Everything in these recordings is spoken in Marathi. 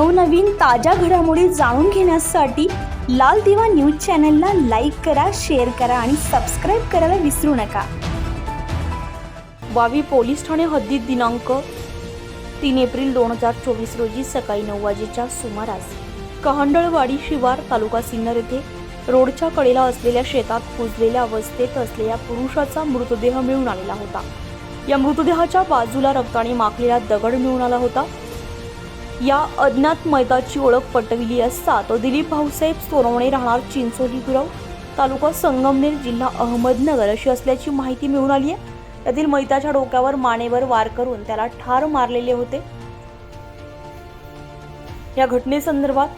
नवनवीन ताज्या घडामोडी जाणून घेण्यासाठी लाल दिवा न्यूज चॅनलला लाईक करा शेअर करा आणि सबस्क्राईब करायला विसरू नका. वावी पोलीस ठाणे हद्दीत दिनांक तीन एप्रिल दोन हजार चोवीस रोजी सकाळी नऊ वाजेच्या सुमारास कहंडळवाडी शिवार तालुका सिन्नर येथे रोडच्या कडेला असलेल्या शेतात कुजलेल्या अवस्थेत असलेल्या पुरुषाचा मृतदेह मिळून आलेला होता. या मृतदेहाच्या बाजूला रक्ताने माखलेला दगड मिळून आला होता. या अज्ञात मैताची ओळख पटविली असता तो दिलीप भाऊसाहेब सोनवणे राहणार चिंचोली गुरव. तालुका संगमनेर जिल्हा अहमदनगर अशी असल्याची माहिती मिळून आली आहे. त्यातील मैताच्या डोक्यावर मानेवर वार करून त्याला ठार मारलेले होते. या घटनेसंदर्भात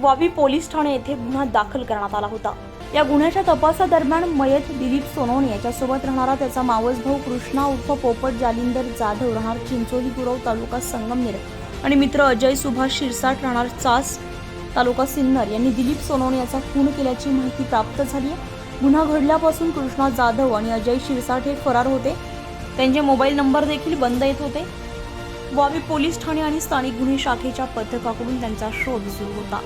वावी पोलीस ठाणे येथे गुन्हा दाखल करण्यात आला होता. या गुन्ह्याच्या तपासादरम्यान मयत दिलीप सोनवणे याच्यासोबत राहणारा त्याचा मावस भाऊ कृष्णा उर्फ पोपट जालिंदर जाधव राहणार चिंचोली गुरव तालुका संगमनेर. आणि मित्र अजय सुभाष शिरसाट राहणार चास तालुका सिन्नर. यांनी दिलीप सोनवणे याचा खून केल्याची माहिती प्राप्त झाली आहे. गुन्हा घडल्यापासून कृष्णा जाधव आणि अजय शिरसाट हे फरार होते. त्यांचे मोबाईल नंबर देखील बंद येत होते. वावी पोलीस ठाणे आणि स्थानिक गुन्हे शाखेच्या पथकाकडून त्यांचा शोध सुरू होता.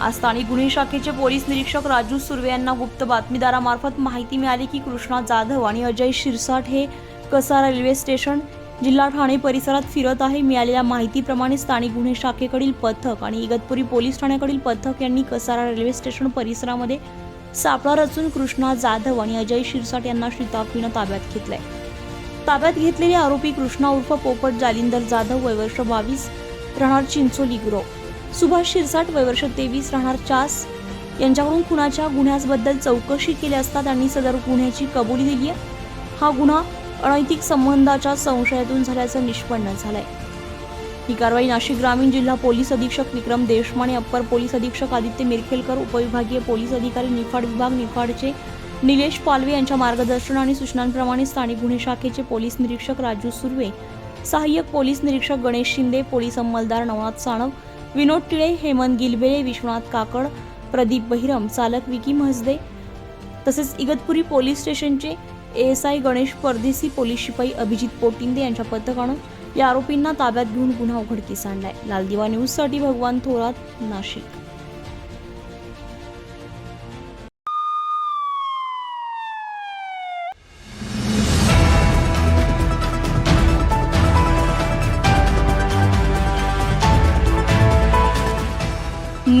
आज स्थानिक गुन्हे शाखेचे पोलीस निरीक्षक राजू सुर्वे यांना गुप्त बातमीदारामार्फत माहिती मिळाली की कृष्णा जाधव आणि अजय शिरसाट हे कसारा रेल्वे स्टेशन जिल्हा ठाणे परिसरात फिरत आहे मिळालेल्या माहितीप्रमाणे स्थानिक गुन्हे शाखेकडील पथक आणि इगतपुरी पोलीस ठाण्याकडील पथक यांनी कसारा रेल्वे स्टेशन परिसरामध्ये सापळा रचून कृष्णा जाधव आणि अजय शिरसाट यांना शिताफीनं ताब्यात घेतलंय. ताब्यात घेतलेले आरोपी कृष्णा उर्फ पोपट जालिंदर जाधव वयवर्ष बावीस राहणार चिंचोली गुरव. सुभाष शिरसाट वयवर्ष तेवीस राहणार चास. यांच्याकडून खुनाच्या गुन्ह्याबद्दल चौकशी केली असता त्यांनी सदर गुन्ह्याची कबुली दिली आहे. हा गुन्हा अनैतिक संबंधाच्या संशयातून झाल्याचं निष्पन्न झालंय. ही कारवाई नाशिक ग्रामीण जिल्हा पोलीस अधीक्षक विक्रम देशमाने अप्पर पोलीस अधीक्षक आदित्य मिरखेलकर उपविभागीय पोलीस अधिकारी निफाड विभाग निफाडचे निलेश पालवे यांच्या मार्गदर्शन आणि सूचनांप्रमाणे स्थानिक गुन्हे शाखेचे पोलीस निरीक्षक राजू सुर्वे सहाय्यक पोलीस निरीक्षक गणेश शिंदे पोलीस अंमलदार नवनाथ साणव विनोद टिळे हेमंत गिलबेळे विश्वनाथ काकड प्रदीप बहिरम चालक विकी म्हसदे तसेच इगतपुरी पोलीस स्टेशनचे S I Ganesh Pardeshi police शिपाई अभिजित पोटिंदे यांच्या पथकानं या आरोपींना ताब्यात घेऊन गुन्हा उघडकीस आणलाय. लालदिवा न्यूजसाठी भगवान थोरात नाशिक.